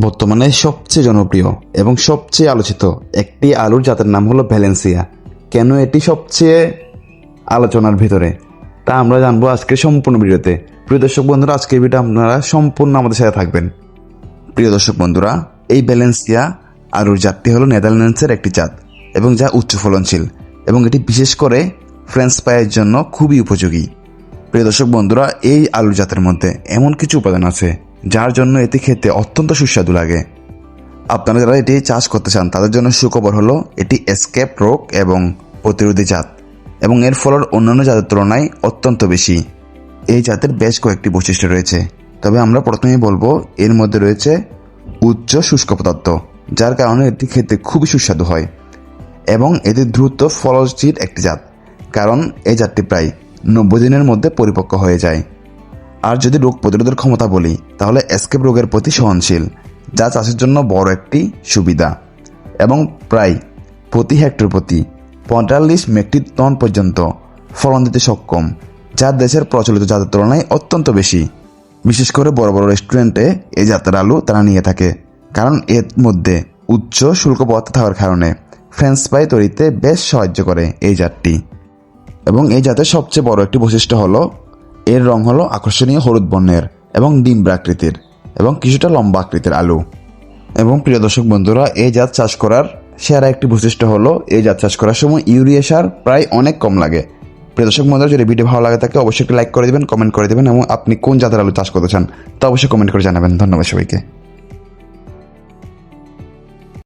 বর্তমানে সবচেয়ে জনপ্রিয় এবং সবচেয়ে আলোচিত একটি আলুর জাতের নাম হলো ভ্যালেন্সিয়া। কেন এটি সবচেয়ে আলোচনার ভিতরে? তা আমরা জানব আজকের সম্পূর্ণ ভিডিওতে। প্রিয় দর্শক বন্ধুরা, আজকের ভিডিও আপনারা সম্পূর্ণ আমাদের সাথে থাকবেন। প্রিয় দর্শক বন্ধুরা, এই ব্যালেন্সিয়া আলুর জাতটি হলো নেদারল্যান্ডসের একটি জাত এবং যা উচ্চ ফলনশীল এবং এটি বিশেষ করে ফ্রেঞ্চ ফ্রাইয়ের জন্য খুবই উপযোগী। প্রিয় দর্শক বন্ধুরা, এই আলুর জাতের মধ্যে এমন কিছু উপাদান আছে যার জন্য এটি খেতে অত্যন্ত সুস্বাদু লাগে। আপনারা যারা এটি চাষ করতে চান, তাদের জন্য সুখবর হলো, এটি এসকেপ রোগ এবং প্রতিরোধী জাত এবং এর ফলন অন্যান্য জাতের তুলনায় অত্যন্ত বেশি। এই জাতের বেশ কয়েকটি বৈশিষ্ট্য রয়েছে। তবে আমরা প্রথমেই বলব, এর মধ্যে রয়েছে উচ্চ শুষ্ক পদার্থ, যার কারণে এটি খেতে খুবই সুস্বাদু হয় এবং এটি দ্রুত ফলনশীল একটি জাত, কারণ এই জাতটি প্রায় নব্বই দিনের মধ্যে পরিপক্ক হয়ে যায়। আর যদি রোগ প্রতিরোধের ক্ষমতা বলি, তাহলে এসকেপ রোগের প্রতি সহনশীল, যা চাষের জন্য বড় একটি সুবিধা। এবং প্রায় প্রতি হেক্টর প্রতি পঁয়তাল্লিশ মেট্রিক টন পর্যন্ত ফলন দিতে সক্ষম, যা দেশের প্রচলিত জাতের তুলনায় অত্যন্ত বেশি। বিশেষ করে বড় বড় রেস্টুরেন্টে এই জাতের আলু তারা নিয়ে থাকে, কারণ এর মধ্যে উচ্চ শুল্ক পদার্থ থাকার কারণে ফ্রেঞ্চ ফ্রাই তৈরিতে বেশ সাহায্য করে এই জাতটি। এবং এই জাতের সবচেয়ে বড় একটি বৈশিষ্ট্য হলো এর রং হলো আকর্ষণীয় হলুদ বর্ণের এবং ডিম আকৃতির এবং কিছুটা লম্বা আকৃতির আলু। এবং প্রিয় দর্শক বন্ধুরা এই জাত চাষ করার সেরা একটি বৈশিষ্ট্য হলো এই জাত চাষ করার সময় ইউরিয়া সার প্রায় অনেক কম লাগে। প্রিয় দর্শক বন্ধুরা, যদি ভিডিও ভালো লাগে থাকে, অবশ্যই একটি লাইক করে দেবেন, কমেন্ট করে দেবেন, এবং আপনি কোন জাতের আলু চাষ করতে চান, তা অবশ্যই কমেন্ট করে জানাবেন। ধন্যবাদ সবাইকে।